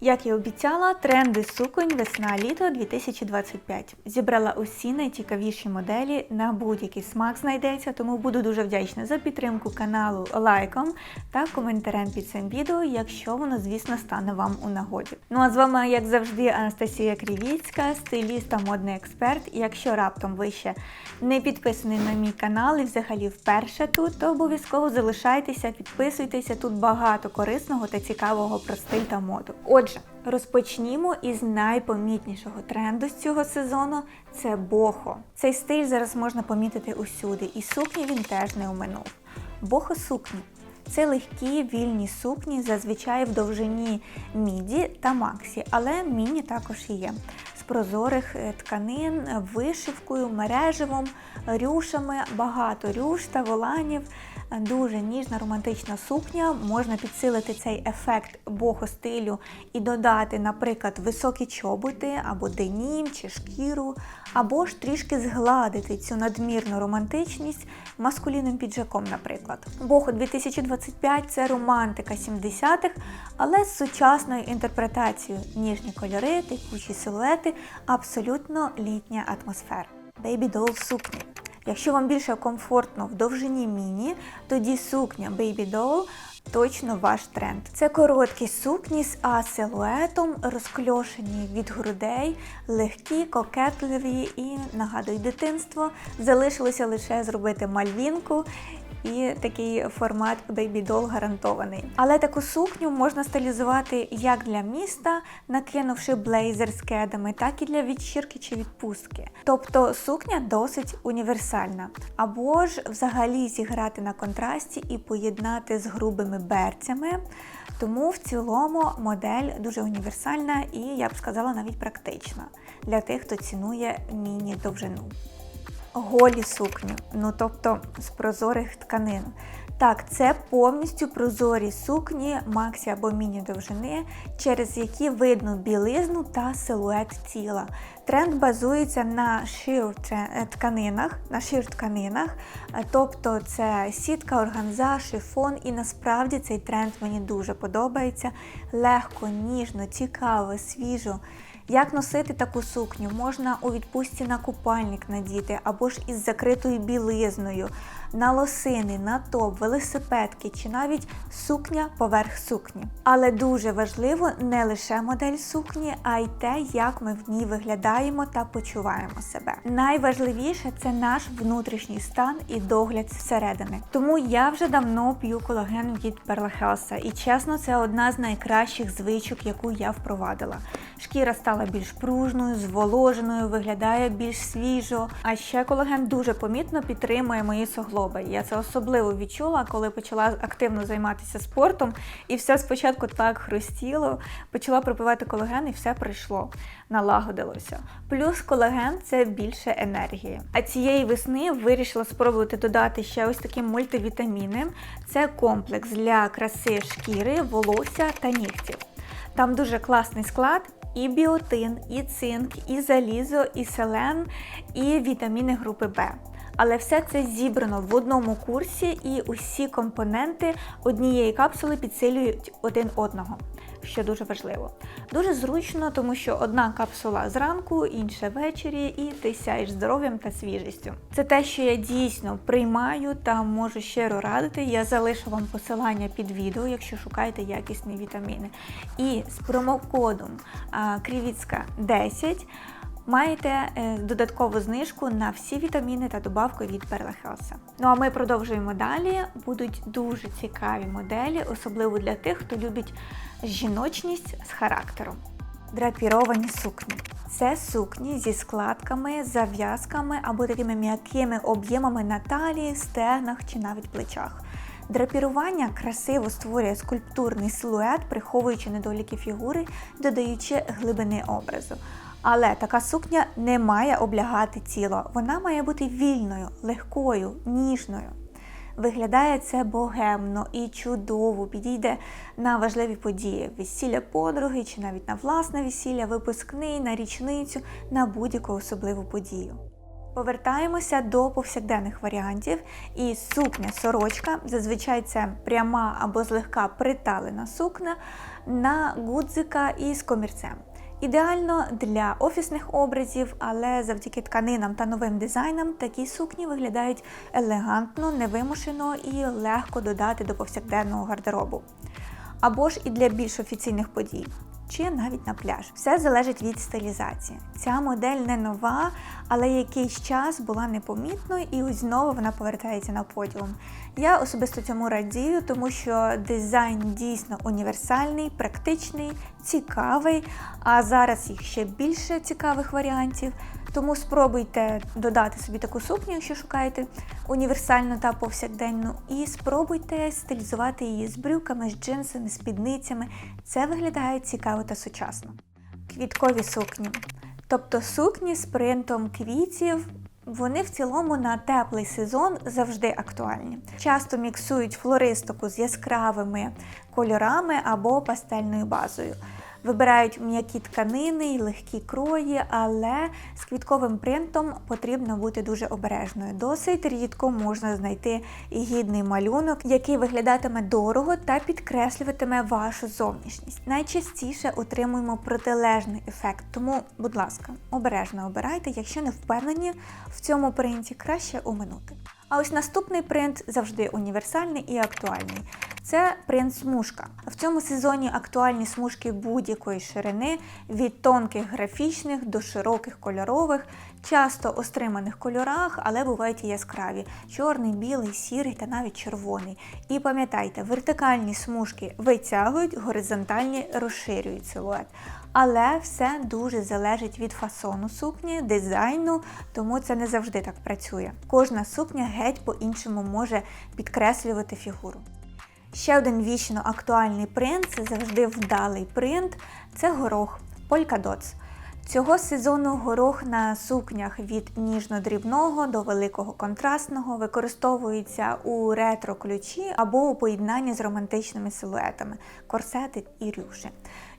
Як і обіцяла, тренди суконь весна-літо 2025. Зібрала усі найцікавіші моделі на будь-який смак знайдеться, тому буду дуже вдячна за підтримку каналу лайком та коментарем під цим відео, якщо воно, звісно, стане вам у нагоді. Ну а з вами, як завжди, Анастасія Крівіцька, стиліст та модний експерт. Якщо раптом ви ще не підписаний на мій канал і взагалі вперше тут, то обов'язково залишайтеся, підписуйтеся. Тут багато корисного та цікавого про стиль та моду. Розпочнімо із найпомітнішого тренду з цього сезону це бохо. Цей стиль зараз можна помітити усюди, і сукні він теж не оминув. Бохо сукні. Це легкі вільні сукні, зазвичай в довжині міді та максі, але міні також є. З прозорих е, тканин, вишивкою, мереживом, рюшами, багато рюш та воланів. Дуже ніжна романтична сукня. Можна підсилити цей ефект бохо стилю і додати, наприклад, високі чоботи або денім чи шкіру, або ж трішки згладити цю надмірну романтичність маскулінним піджаком, наприклад. Бохо 2025 це романтика 70-х, але з сучасною інтерпретацією. Ніжні кольори, текучі силуети, абсолютно літня атмосфера. Baby Doll сукні. Якщо вам більше комфортно в довжині міні, тоді сукня Baby Doll точно ваш тренд. Це короткі сукні з А-силуетом, розкльошені від грудей, легкі, кокетливі і нагадують дитинство. Залишилося лише зробити мальвінку. І такий формат Doll гарантований. Але таку сукню можна стилізувати як для міста, накинувши блейзер з кедами, так і для вечірки чи відпустки. Тобто сукня досить універсальна. Або ж взагалі зіграти на контрасті і поєднати з грубими берцями. Тому в цілому модель дуже універсальна і, я б сказала, навіть практична для тих, хто цінує міні-довжину голі сукні, ну тобто з прозорих тканин. Так, це повністю прозорі сукні, максі або міні довжини, через які видно білизну та силует тіла. Тренд базується на шир тканинах, на шир тканинах, тобто це сітка, органза, шифон, і насправді цей тренд мені дуже подобається. Легко, ніжно, цікаво, свіжо. Як носити таку сукню? Можна у відпустці на купальник надіти, або ж із закритою білизною, на лосини, на топ, велосипедки чи навіть сукня поверх сукні. Але дуже важливо не лише модель сукні, а й те, як ми в ній виглядаємо та почуваємо себе. Найважливіше це наш внутрішній стан і догляд зсередини. Тому я вже давно п'ю колаген від Perla і чесно, це одна з найкращих звичок, яку я впровадила. Шкіра стала більш пружною, зволоженою, виглядає більш свіжо. А ще колаген дуже помітно підтримує мої суглоби. Я це особливо відчула, коли почала активно займатися спортом, і все спочатку так хрустіло, почала пропивати колаген, і все прийшло, налагодилося. Плюс колаген це більше енергії. А цієї весни вирішила спробувати додати ще ось такі мультивітаміни. Це комплекс для краси шкіри, волосся та нігтів. Там дуже класний склад. І біотин, і цинк, і залізо, і селен, і вітаміни групи Б. Але все це зібрано в одному курсі, і усі компоненти однієї капсули підсилюють один одного, що дуже важливо. Дуже зручно, тому що одна капсула зранку, інша ввечері, і ти сяєш здоров'ям та свіжістю. Це те, що я дійсно приймаю та можу щиро радити. Я залишу вам посилання під відео, якщо шукаєте якісні вітаміни. І з промокодом Крівіцька 10 маєте е, додаткову знижку на всі вітаміни та добавки від Perla Health. Ну а ми продовжуємо далі. Будуть дуже цікаві моделі, особливо для тих, хто любить жіночність з характером. Драпіровані сукні. Це сукні зі складками, зав'язками або такими м'якими об'ємами на талії, стегнах чи навіть плечах. Драпірування красиво створює скульптурний силует, приховуючи недоліки фігури, додаючи глибини образу. Але така сукня не має облягати тіло. Вона має бути вільною, легкою, ніжною. Виглядає це богемно і чудово, підійде на важливі події: весілля подруги чи навіть на власне весілля, випускний, на річницю, на будь-яку особливу подію. Повертаємося до повсякденних варіантів. І сукня сорочка, зазвичай це пряма або злегка приталена сукня на гудзика із комірцем. Ідеально для офісних образів, але завдяки тканинам та новим дизайнам такі сукні виглядають елегантно, невимушено і легко додати до повсякденного гардеробу. Або ж і для більш офіційних подій. Чи навіть на пляж. Все залежить від стилізації. Ця модель не нова, але якийсь час була непомітною і ось знову вона повертається на подіум. Я особисто цьому радію, тому що дизайн дійсно універсальний, практичний, цікавий. А зараз їх ще більше цікавих варіантів. Тому спробуйте додати собі таку сукню, якщо шукаєте універсальну та повсякденну, і спробуйте стилізувати її з брюками, з джинсами, спідницями. Це виглядає цікаво та сучасно. Квіткові сукні. Тобто сукні з принтом квітів. Вони в цілому на теплий сезон завжди актуальні. Часто міксують флористику з яскравими кольорами або пастельною базою. Вибирають м'які тканини й легкі крої, але з квітковим принтом потрібно бути дуже обережною. Досить рідко можна знайти і гідний малюнок, який виглядатиме дорого та підкреслюватиме вашу зовнішність. Найчастіше отримуємо протилежний ефект, тому, будь ласка, обережно обирайте, якщо не впевнені в цьому принті, краще оминути. А ось наступний принт завжди універсальний і актуальний. Це принт смужка. В цьому сезоні актуальні смужки будь-якої ширини від тонких графічних до широких кольорових, часто у стриманих кольорах, але бувають і яскраві: чорний, білий, сірий та навіть червоний. І пам'ятайте, вертикальні смужки витягують, горизонтальні розширюють силует. Але все дуже залежить від фасону сукні, дизайну, тому це не завжди так працює. Кожна сукня геть по-іншому може підкреслювати фігуру. Ще один вічно актуальний принт це завжди вдалий принт це горох Polkadot. Цього сезону горох на сукнях від ніжно-дрібного до великого контрастного використовується у ретро-ключі або у поєднанні з романтичними силуетами, корсети і рюші.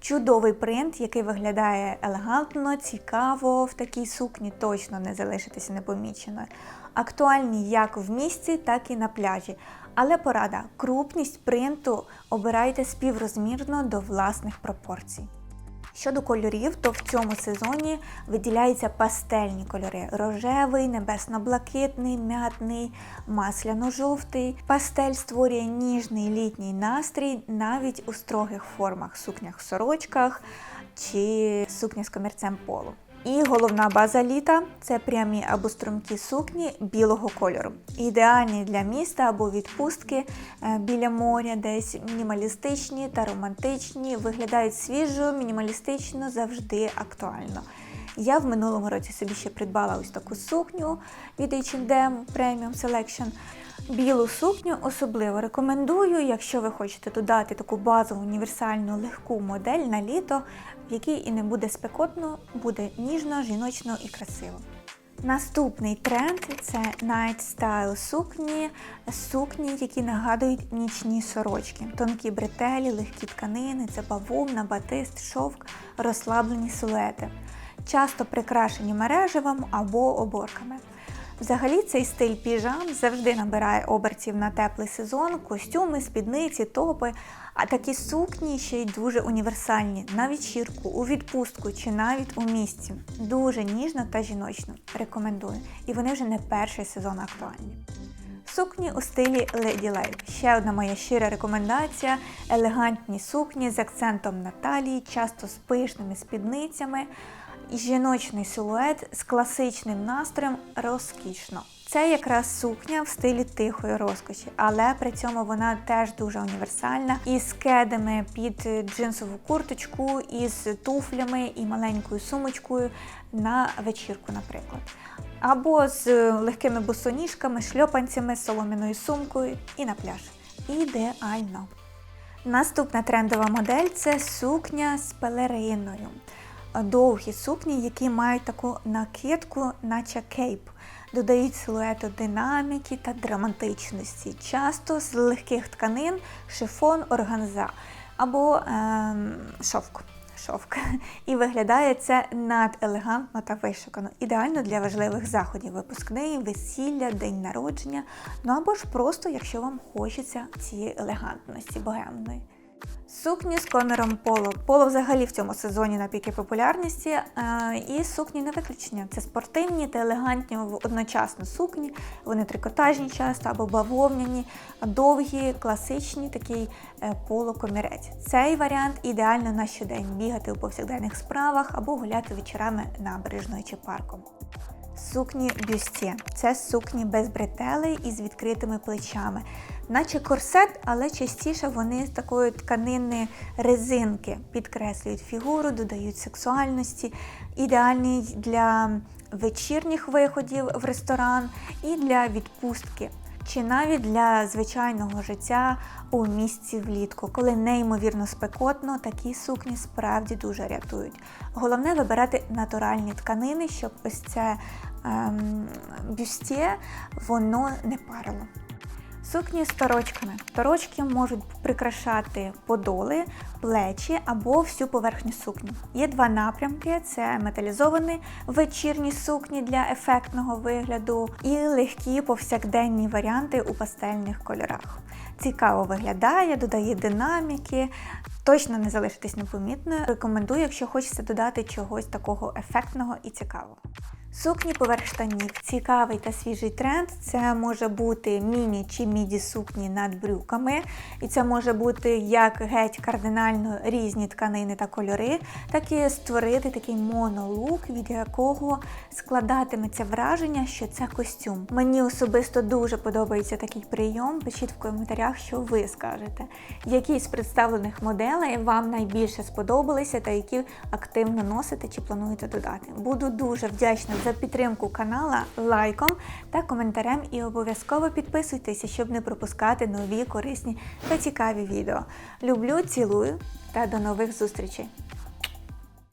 Чудовий принт, який виглядає елегантно, цікаво, в такій сукні точно не залишитися непоміченою. Актуальні як в місті, так і на пляжі. Але порада, крупність принту обирайте співрозмірно до власних пропорцій. Щодо кольорів, то в цьому сезоні виділяються пастельні кольори: рожевий, небесно-блакитний, м'ятний, масляно-жовтий. Пастель створює ніжний літній настрій навіть у строгих формах сукнях, сорочках чи сукня з комірцем полу. І головна база літа це прямі або струмкі сукні білого кольору. Ідеальні для міста або відпустки е, біля моря, десь мінімалістичні та романтичні, виглядають свіжо, мінімалістично, завжди актуально. Я в минулому році собі ще придбала ось таку сукню від H&M Premium Selection. Білу сукню особливо рекомендую, якщо ви хочете додати таку базову універсальну легку модель на літо, в якій і не буде спекотно, буде ніжно, жіночно і красиво. Наступний тренд це Night Style сукні, сукні, які нагадують нічні сорочки, тонкі бретелі, легкі тканини, це бавовна, батист, шовк, розслаблені силуети, часто прикрашені мереживом або оборками. Взагалі цей стиль піжам завжди набирає обертів на теплий сезон, костюми, спідниці, топи. А такі сукні ще й дуже універсальні на вечірку, у відпустку чи навіть у місті. Дуже ніжно та жіночно. Рекомендую. І вони вже не перший сезон актуальні. Сукні у стилі Lady Life. Ще одна моя щира рекомендація: елегантні сукні з акцентом на талії, часто з пишними спідницями жіночний силует з класичним настроєм розкішно. Це якраз сукня в стилі тихої розкоші, але при цьому вона теж дуже універсальна. Із кедами під джинсову курточку, із туфлями і маленькою сумочкою на вечірку, наприклад. Або з легкими босоніжками, шльопанцями, соломіною сумкою і на пляж. Ідеально. Наступна трендова модель це сукня з пелериною довгі сукні, які мають таку накидку, наче кейп. Додають силуету динаміки та драматичності, часто з легких тканин, шифон, органза або е, шовк. шовк. І виглядає це наделегантно та вишукано. Ідеально для важливих заходів випускний, весілля, день народження. Ну або ж просто, якщо вам хочеться цієї елегантності богемної. Сукні з коміром поло. Поло взагалі в цьому сезоні на піки популярності, е, і сукні не виключення. Це спортивні та елегантні одночасно сукні. Вони трикотажні часто або бавовняні, довгі, класичні, такий е, поло-комірець. Цей варіант ідеально на щодень бігати у повсякденних справах або гуляти вечорами набережною чи парком. Сукні бюсті. Це сукні без бретелей і з відкритими плечами, наче корсет, але частіше вони з такої тканини резинки. Підкреслюють фігуру, додають сексуальності, ідеальний для вечірніх виходів в ресторан і для відпустки. Чи навіть для звичайного життя у місці влітку, коли неймовірно спекотно, такі сукні справді дуже рятують. Головне вибирати натуральні тканини, щоб ось це ем, бюстє воно не парило. Сукні з торочками. Торочки можуть прикрашати подоли, плечі або всю поверхню сукні. Є два напрямки: це металізовані вечірні сукні для ефектного вигляду і легкі повсякденні варіанти у пастельних кольорах. Цікаво виглядає, додає динаміки. Точно не залишитись непомітною. Рекомендую, якщо хочеться додати чогось такого ефектного і цікавого. Сукні поверх штанів. Цікавий та свіжий тренд. Це може бути міні чи міді сукні над брюками. І це може бути як геть кардинально різні тканини та кольори, так і створити такий монолук, від якого складатиметься враження, що це костюм. Мені особисто дуже подобається такий прийом. Пишіть в коментарях, що ви скажете. Які з представлених моделей вам найбільше сподобалися та які активно носите чи плануєте додати. Буду дуже вдячна за підтримку канала лайком та коментарем і обов'язково підписуйтеся, щоб не пропускати нові корисні та цікаві відео. Люблю, цілую та до нових зустрічей!